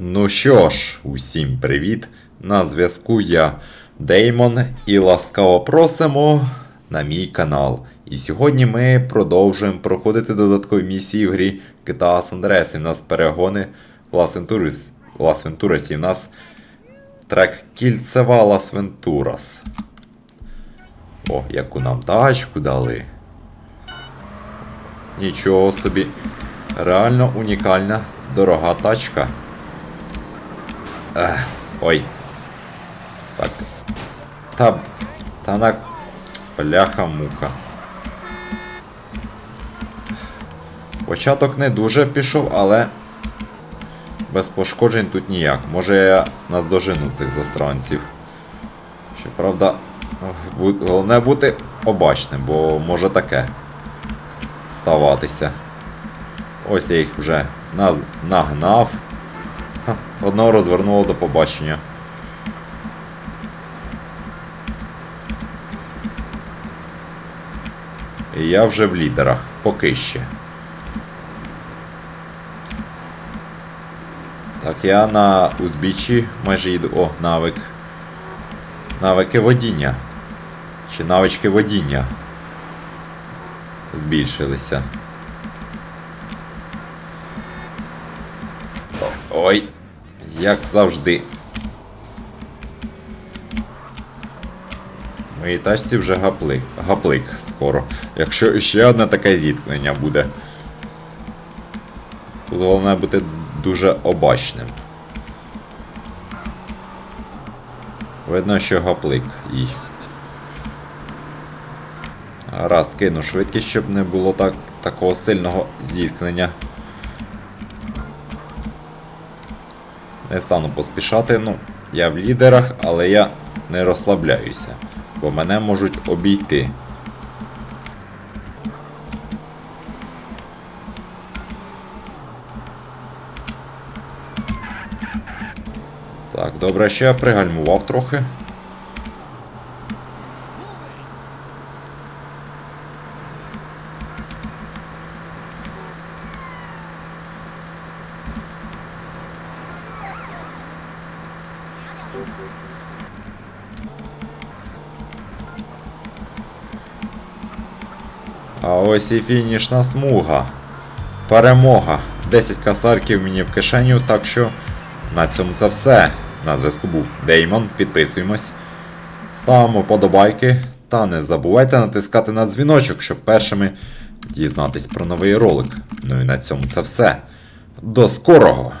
Ну що ж, усім привіт! На зв'язку я Деймон і ласкаво просимо на мій канал. І сьогодні ми продовжуємо проходити додаткові місії в грі San Andreas. І в нас перегони Las Venturas. Las І в нас трек Кільцева Las Venturas. О, яку нам тачку дали. Нічого собі. Реально унікальна, дорога тачка. Ех, ой. Так. Та. Та на. Бляха-мука. Початок не дуже пішов, але. Без пошкоджень тут ніяк. Може я наздожену цих застранців. Щоправда, головне бути обачним, бо може таке ставатися. Ось я їх вже нагнав. Одного розвернуло до побачення. І я вже в лідерах, поки ще. Так, я на узбіччі майже їду. О, навик. Навики водіння. Чи навички водіння збільшилися. Ой, як завжди. Моїй тачці вже гаплик. Гаплик скоро. Якщо ще одне таке зіткнення буде. Тут головне бути дуже обачним. Видно, що гаплик їй. Раз кину швидкість, щоб не було так, такого сильного зіткнення. Не стану поспішати, ну, я в лідерах, але я не розслабляюся, бо мене можуть обійти. Так, добре, що я пригальмував трохи. А ось і фінішна смуга. Перемога. 10 касарків мені в кишеню, так що на цьому це все. На зв'язку був Деймон. Підписуємось. Ставимо подобайки. Та не забувайте натискати на дзвіночок, щоб першими дізнатись про новий ролик. Ну і на цьому це все. До скорого!